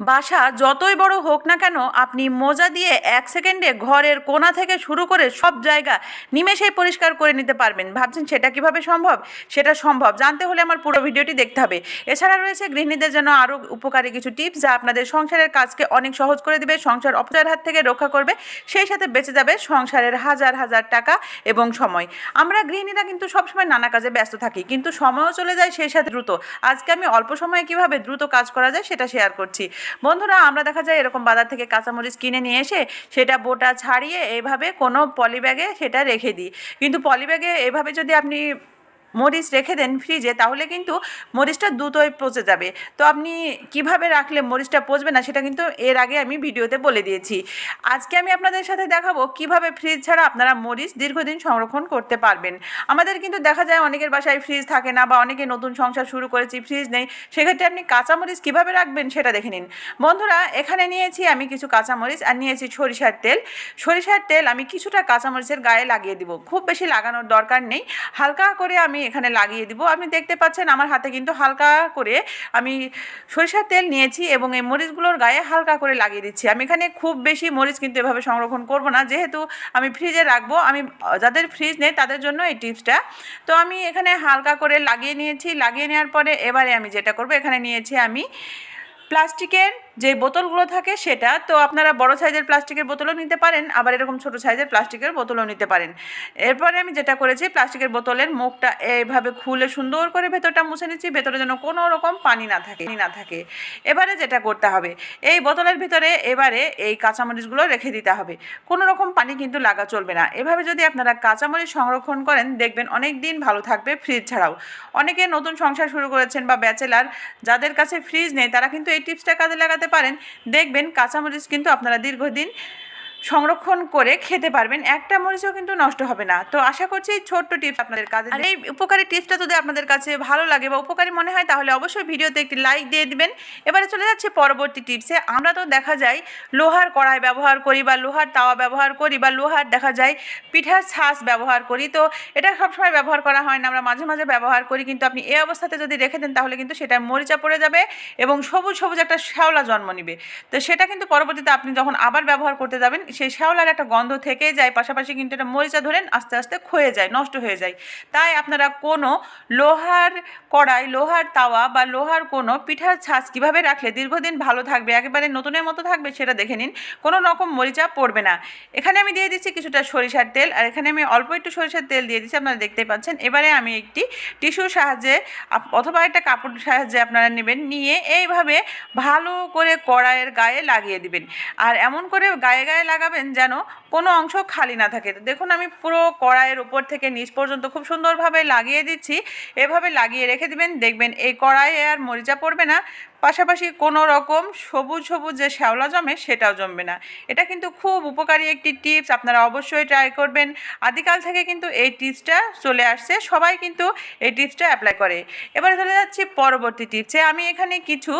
বাসা যতই বড় হোক না কেন, আপনি মোজা দিয়ে এক সেকেন্ডে ঘরের কোণা থেকে শুরু করে সব জায়গা নিমেষেই পরিষ্কার করে নিতে পারবেন। ভাবছেন সেটা কীভাবে সম্ভব? সেটা সম্ভব। জানতে হলে আমার পুরো ভিডিওটি দেখতে হবে। এছাড়া রয়েছে গৃহিণীদের জন্য আরও উপকারী কিছু টিপস যা আপনাদের সংসারের কাজকে অনেক সহজ করে দিবে, সংসার অপচয়ের হাত থেকে রক্ষা করবে, সেই সাথে বেঁচে যাবে সংসারের হাজার হাজার টাকা এবং সময়। আমরা গৃহিণীরা কিন্তু সবসময় নানা কাজে ব্যস্ত থাকি, কিন্তু সময়ও চলে যায় সেই সাথে দ্রুত। আজকে আমি অল্প সময়ে কীভাবে দ্রুত কাজ করা যায় সেটা শেয়ার করছি। বন্ধুরা, আমরা দেখা যায় এরকম বাজার থেকে কাঁচামরিচ কিনে নিয়ে এসে সেটা বোটা ছাড়িয়ে এভাবে কোনো পলিব্যাগে সেটা রেখে দিই। কিন্তু পলিব্যাগে এভাবে যদি আপনি মরিচ রেখে দেন ফ্রিজে, তাহলে কিন্তু মরিচটা দ্রুতই পচে যাবে। তো আপনি কীভাবে রাখলে মরিচটা পচবে না, সেটা কিন্তু এর আগে আমি ভিডিওতে বলে দিয়েছি। আজকে আমি আপনাদের সাথে দেখাবো কীভাবে ফ্রিজ ছাড়া আপনারা মরিচ দীর্ঘদিন সংরক্ষণ করতে পারবেন। আমাদের কিন্তু দেখা যায় অনেকের বাসায় ফ্রিজ থাকে না বা অনেকে নতুন সংসার শুরু করেছি, ফ্রিজ নেই। সেক্ষেত্রে আপনি কাঁচামরিচ কীভাবে রাখবেন সেটা দেখে নিন। বন্ধুরা, এখানে নিয়েছি আমি কিছু কাঁচামরিচ আর নিয়েছি সরিষার তেল। সরিষার তেল আমি কিছুটা কাঁচামরিচের গায়ে লাগিয়ে দিব। খুব বেশি লাগানোর দরকার নেই। হালকা করে আমি এখানে লাগিয়ে দিব। আপনি দেখতে পাচ্ছেন আমার হাতে কিন্তু হালকা করে আমি সরিষার তেল নিয়েছি এবং এই মরিচগুলোর গায়ে হালকা করে লাগিয়ে দিচ্ছি। আমি এখানে খুব বেশি মরিচ কিন্তু এভাবে সংরক্ষণ করব না। যেহেতু আমি ফ্রিজে রাখব, আমি, যাদের ফ্রিজ নেই তাদের জন্য এই টিপসটা। তো আমি এখানে হালকা করে লাগিয়ে নিয়েছি। লাগিয়ে নেওয়ার পরে এবারে আমি যেটা করব, এখানে নিয়েছি আমি প্লাস্টিকের যে বোতলগুলো থাকে সেটা, তো আপনারা বড় সাইজের প্লাস্টিকের বোতলও নিতে পারেন, আবার এরকম ছোট সাইজের প্লাস্টিকের বোতলও নিতে পারেন। এরপরে আমি যেটা করেছি, প্লাস্টিকের বোতলের মুখটা এইভাবে খুলে সুন্দর করে ভেতরটা মুছে নিচ্ছি, ভেতরে যেন কোনো রকম পানি না থাকে, পানি না থাকে। এবারে যেটা করতে হবে, এই বোতলের ভিতরে এবারে এই কাঁচামরিচগুলো রেখে দিতে হবে। কোনো রকম পানি কিন্তু লাগা চলবে না। এভাবে যদি আপনারা কাঁচামরিচ সংরক্ষণ করেন, দেখবেন অনেক দিন ভালো থাকবে ফ্রিজ ছাড়াও। অনেকে নতুন সংসার শুরু করেছেন বা ব্যাচেলার, যাদের কাছে ফ্রিজ নেই, তারা কিন্তু এই টিপসটা কাজে লাগাতে পারেন। দেখবেন কাঁচামরিচ কিন্তু আপনারা দীর্ঘদিন সংরক্ষণ করে খেতে পারবেন। একটা মরিচও কিন্তু নষ্ট হবে না। তো আশা করছি এই ছোট্ট টিপস আপনাদের কাজে আর এই উপকারী টিপসটা যদি আপনাদের কাছে ভালো লাগে বা উপকারী মনে হয় তাহলে অবশ্যই ভিডিওতে একটি লাইক দিয়ে দিবেন। এবারে চলে যাচ্ছে পরবর্তী টিপসে। আমরা তো দেখা যায় লোহার কড়াই ব্যবহার করি বা লোহার তাওয়া ব্যবহার করি বা লোহার দেখা যায় পিঠার ছাঁচ ব্যবহার করি। তো এটা সবসময় ব্যবহার করা হয় না। আমরা মাঝে মাঝে ব্যবহার করি। কিন্তু আপনি এই অবস্থাতে যদি রেখে দেন তাহলে কিন্তু সেটা মরিচা পড়ে যাবে এবং সবুজ সবুজ একটা শ্যাওলা জন্ম নিবে। তো সেটা কিন্তু পরবর্তীতে আপনি যখন আবার ব্যবহার করতে যাবেন সেই শ্যাওলার একটা গন্ধ থেকে যায়, পাশাপাশি কিন্তু এটা মরিচা ধরেন আস্তে আস্তে ক্ষয়ে যায়, নষ্ট হয়ে যায়। তাই আপনারা কোনো লোহার কড়াই, লোহার তাওয়া বা লোহার কোনো পিঠার ছাঁচ কীভাবে রাখলে দীর্ঘদিন ভালো থাকবে, একেবারে নতুনের মতো থাকবে সেটা দেখে নিন, কোনো রকম মরিচা পড়বে না। এখানে আমি দিয়ে দিচ্ছি কিছুটা সরিষার তেল, আর এখানে আমি অল্প একটু সরিষার তেল দিয়ে দিচ্ছি, আপনারা দেখতেই পাচ্ছেন। এবারে আমি একটি টিস্যুর সাহায্যে অথবা একটা কাপড় সাহায্যে আপনারা নেবেন, নিয়ে এইভাবে ভালো করে কড়াইয়ের গায়ে লাগিয়ে দিবেন। আর এমন করে গায়ে গায়ে লাগাবেন যেন কোনো অংশ খালি না থাকে। দেখুন, আমি পুরো কড়াইয়ের উপর থেকে নিচ পর্যন্ত খুব সুন্দরভাবে লাগিয়ে দিচ্ছি। এভাবে লাগিয়ে রেখে দিবেন, দেখবেন এই কড়াইয়ে আর মরিচা পড়বে না। পাশাপাশি কোনো রকম সবুজ সবুজ যে শ্যাওলা জমে সেটাও জমবে না। এটা কিন্তু খুব উপকারী একটি টিপস, আপনারা অবশ্যই ট্রাই করবেন। আদিকাল থেকে কিন্তু এই টিপসটা চলে আসছে, সবাই কিন্তু এই টিপসটা অ্যাপ্লাই করে। এবারে চলে যাচ্ছি পরবর্তী টিপসে। আমি এখানে কিছু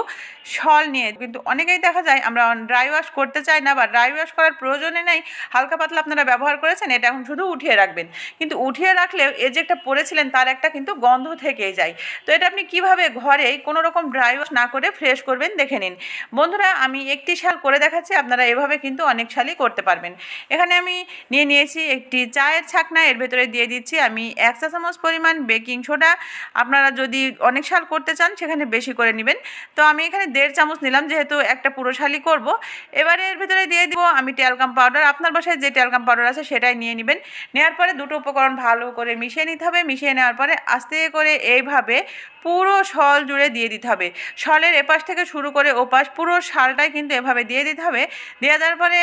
শল নিয়ে, কিন্তু অনেকেই দেখা যায় আমরা ড্রাই ওয়াশ করতে চাই না বা ড্রাই ওয়াশ করার প্রয়োজনে নেই। হালকা পাতলা আপনারা ব্যবহার করেছেন, এটা এখন শুধু উঠিয়ে রাখবেন। কিন্তু উঠিয়ে রাখলেও এ যে একটা পরেছিলেন তার একটা কিন্তু গন্ধ থেকেই যায়। তো এটা আপনি কীভাবে ঘরেই কোনো রকম ড্রাই ওয়াশ না করে ফ্রেশ করবেন, দেখে নিন। বন্ধুরা, আমি একটি শাল করে দেখাচ্ছি, আপনারা এভাবে কিন্তু অনেক শালই করতে পারবেন। এখানে আমি নিয়ে নিয়েছি একটি চায়ের ছাকনা, এর ভেতরে দিয়ে দিচ্ছি আমি এক চা চামচ পরিমাণ বেকিং সোডা। আপনারা যদি অনেক শাল করতে চান, সেখানে বেশি করে নেবেন। তো আমি এখানে দেড় চামচ নিলাম, যেহেতু একটা পুরো শালই করব। এবারে এর ভেতরে দিয়ে দিব আমি ট্যালকাম পাউডার। আপনার বাসায় যে ট্যালকাম পাউডার আছে, সেটাই নিয়ে নেবেন। নেওয়ার পরে দুটো উপকরণ ভালো করে মিশিয়ে নিতে হবে। মিশিয়ে নেওয়ার পরে আস্তে করে এইভাবে পুরো শল জুড়ে দিয়ে দিতে হবে। শলের এপাশ থেকে শুরু করে ওপাশ পুরো শালটাই কিন্তু এভাবে দিয়ে দিতে হবে। দিয়ে দেওয়ার পরে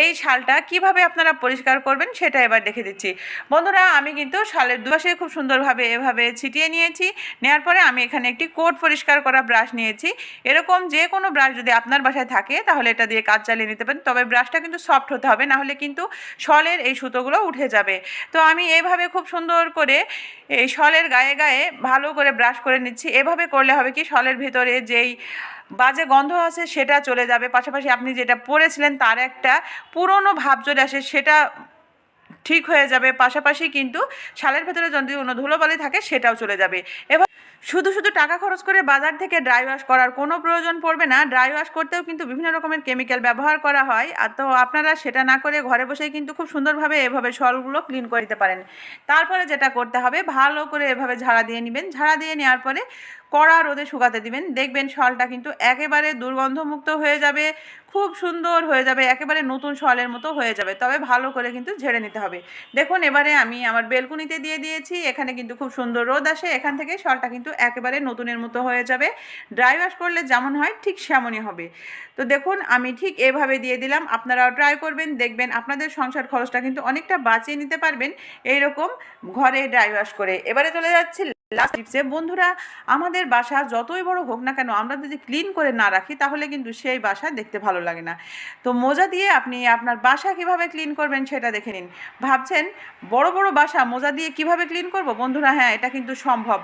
এই শালটা কীভাবে আপনারা পরিষ্কার করবেন সেটা এবার দেখে দিচ্ছি। বন্ধুরা, আমি কিন্তু শালের দুপাশে খুব সুন্দরভাবে এভাবে ছিটিয়ে নিয়েছি। নেওয়ার পরে আমি এখানে একটি কোট পরিষ্কার করা ব্রাশ নিয়েছি। এরকম যে কোনো ব্রাশ যদি আপনার বাসায় থাকে, তাহলে এটা দিয়ে কাজ চালিয়ে নিতে পারেন। তবে ব্রাশটা কিন্তু সফট হতে হবে না হলে কিন্তু শলের এই সুতোগুলো উঠে যাবে। তো আমি এইভাবে খুব সুন্দর করে এই শলের গায়ে গায়ে ভালো করে ব্রাশ করে নিচ্ছি। এভাবে করলে হবে কি শলের ভেতরে যেই বাজে গন্ধ আছে সেটা চলে যাবে। পাশাপাশি আপনি যেটা পরেছিলেন তার একটা পুরনো ভাব চলে আসে, সেটা ঠিক হয়ে যাবে। পাশাপাশি কিন্তু শালের ভেতরে যদি কোনো ধুলোবালি থাকে সেটাও চলে যাবে। এবার শুধু শুধু টাকা খরচ করে বাজার থেকে ড্রাই ওয়াশ করার কোনো প্রয়োজন পড়বে না। ড্রাই ওয়াশ করতেও কিন্তু বিভিন্ন রকমের কেমিক্যাল ব্যবহার করা হয়। আর তো আপনারা সেটা না করে ঘরে বসেই কিন্তু খুব সুন্দরভাবে এভাবে শলগুলো ক্লিন করে দিতে পারেন। তারপরে যেটা করতে হবে, ভালো করে এভাবে ঝাড়া দিয়ে নেবেন। ঝাড়া দিয়ে নেওয়ার পরে কড়া রোদে শুকাতে দিবেন। দেখবেন শলটা কিন্তু একেবারে দুর্গন্ধমুক্ত হয়ে যাবে। খুব সুন্দর হয়ে যাবে, একেবারে নতুন শলের মতো হয়ে যাবে। তবে ভালো করে কিন্তু ঝেড়ে নিতে হবে। দেখুন, এবারে আমি আমার বেলকুনিতে দিয়ে দিয়েছি, এখানে কিন্তু খুব সুন্দর রোদ আসে, এখান থেকে শলটা কিন্তু একেবারে নতুনের মতো হয়ে যাবে। ড্রাই ওয়াশ করলে যেমন হয়, ঠিক সেমনই হবে। তো দেখুন, আমি ঠিক এভাবে দিয়ে দিলাম, আপনারাও ট্রাই করবেন, দেখবেন আপনাদের সংসার খরচটা কিন্তু অনেকটা বাঁচিয়ে নিতে পারবেন, এইরকম ঘরে ড্রাই ওয়াশ করে। এবারে চলে যাচ্ছি লাস্ট বন্ধুরা, আমাদের বাসা যতই বড় হোক না কেন, আমরা যদি ক্লিন করে না রাখি, তাহলে কিন্তু সেই বাসা দেখতে ভালো লাগে না। তো মোজা দিয়ে আপনি আপনার বাসা কীভাবে ক্লিন করবেন সেটা দেখে নিন। ভাবছেন, বড় বড় বাসা, মোজা দিয়ে কীভাবে ক্লিন করব? বন্ধুরা হ্যাঁ এটা কিন্তু সম্ভব।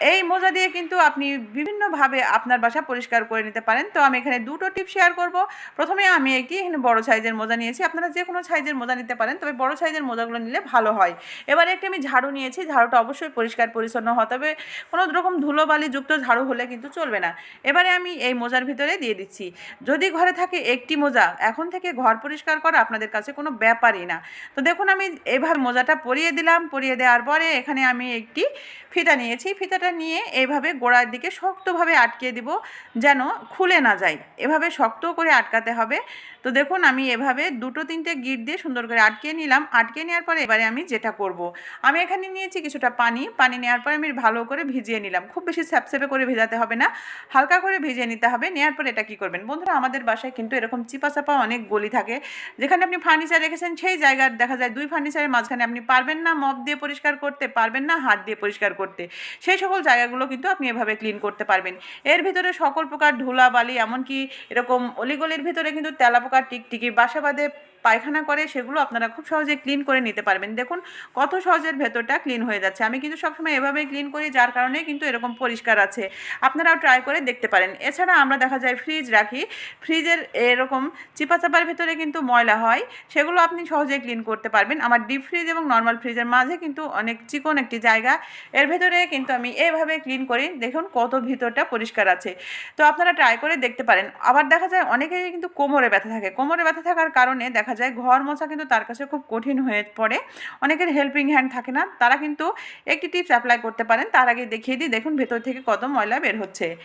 এই মোজা দিয়ে কিন্তু আপনি বিভিন্নভাবে আপনার বাসা পরিষ্কার করে নিতে পারেন। তো আমি এখানে দুটো টিপ শেয়ার করব। প্রথমে আমি একটি এখানে বড় সাইজের মোজা নিয়েছি। আপনারা যে কোনো সাইজের মোজা নিতে পারেন, তবে বড় সাইজের মোজাগুলো নিলে ভালো হয়। এবারে একটি আমি ঝাড়ু নিয়েছি। ঝাড়ুটা অবশ্যই পরিষ্কার, পরিচ্ছন্ন হতে হবে কোনো রকম ধুলোবালি যুক্ত ঝাড়ু হলে কিন্তু চলবে না। এবারে আমি এই মোজার ভিতরে দিয়ে দিচ্ছি। যদি ঘরে থাকে একটি মোজা, এখন থেকে ঘর পরিষ্কার করা আপনাদের কাছে কোনো ব্যাপারই না। তো দেখুন আমি এভাবে মোজাটা পরিয়ে দিলাম। পরিয়ে দেওয়ার পরে এখানে আমি একটি ফিতা নিয়েছি। ফিতাটা নিয়ে এইভাবে গোড়ার দিকে শক্তভাবে আটকে দিব যেন খুলে না যায়। এভাবে শক্ত করে আটকাতে হবে। তো দেখুন, আমি এভাবে দুটো, তিনটে গিট দিয়ে সুন্দর করে আটকে নিলাম। আটকে নেওয়ার পরে এবারে আমি যেটা করব। আমি এখানে নিয়েছি কিছুটা পানি। পানি নেওয়ার পরে আমি ভালো করে ভিজিয়ে নিলাম। খুব বেশি স্যাপস্যাপে করে ভেজাতে হবে না। হালকা করে ভিজিয়ে নিতে হবে। নেওয়ার পরে এটা কি করবেন? বন্ধুরা, আমাদের বাসায় কিন্তু এরকম চিপা চাপা অনেক গলি থাকে। যেখানে আপনি ফার্নিচার রেখেছেন, সেই জায়গার দেখা যায় দুই ফার্নিচারের মাঝখানে আপনি পারবেন না মপ দিয়ে পরিষ্কার করতে, পারবেন না হাত দিয়ে পরিষ্কার করতে। সেই সকল জায়গাগুলো কিন্তু আপনি এভাবে ক্লিন করতে পারবেন। এর ভিতরে সকল প্রকার ধুলা বালি এমনকি এরকম অলিগলির ভিতরে কিন্তু তেলা টিকটিকি বাসা বাঁধে পায়খানা করে, সেগুলো আপনারা খুব সহজে ক্লিন করে নিতে পারবেন। দেখুন, কত সহজের ভেতরটা ক্লিন হয়ে যাচ্ছে। আমি কিন্তু সবসময় এভাবেই ক্লিন করি, যার কারণে কিন্তু এরকম পরিষ্কার আছে। আপনারাও ট্রাই করে দেখতে পারেন। এছাড়া আমরা দেখা যায় ফ্রিজ রাখি। ফ্রিজের এরকম চিপা চাপার ভেতরে কিন্তু ময়লা হয়, সেগুলো আপনি সহজেই ক্লিন করতে পারবেন। আমার ডিপ ফ্রিজ এবং নর্মাল ফ্রিজের মাঝে কিন্তু অনেক চিকন একটি জায়গা। এর ভেতরে কিন্তু আমি এভাবে ক্লিন করি। দেখুন, কত ভিতরটা পরিষ্কার আছে। তো আপনারা ট্রাই করে দেখতে পারেন। আবার দেখা যায় অনেকেই কিন্তু কোমরে ব্যথা থাকে। কোমরে ব্যথা থাকার কারণে দেখা যায়। ঘর মোছা কিন্তু তার কাছে খুব কঠিন হয়ে পড়ে। অনেকের হেল্পিং হ্যান্ড থাকে না। তারা কিন্তু একটি টিপস অ্যাপ্লাই করতে পারেন। তার আগে দেখিয়ে দিই। দেখুন, ভেতর থেকে কত ময়লা বের হচ্ছে।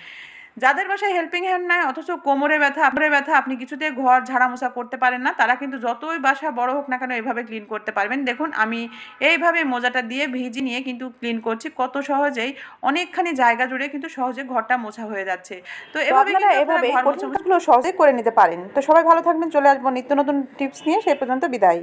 যাদের বাসায় হেল্পিং হ্যান্ড নাই অথচ কোমরে ব্যথা আপরে ব্যথা আপনি কিছুতে ঘর ঝাড়া মোছা করতে পারেন না তারা কিন্তু যতই বাসা বড় হোক না কেন এইভাবে ক্লিন করতে পারবেন। দেখুন আমি এইভাবে মোজাটা দিয়ে ভিজি নিয়ে কিন্তু ক্লিন করছি কত সহজেই অনেকখানি জায়গা জুড়ে কিন্তু সহজে ঘরটা মোছা হয়ে যাচ্ছে। তো এভাবে এভাবে সহজে করে নিতে পারেন। তো সবাই ভালো থাকবেন চলে আসব নিত্য নতুন টিপস নিয়ে সেই পর্যন্ত বিদায়।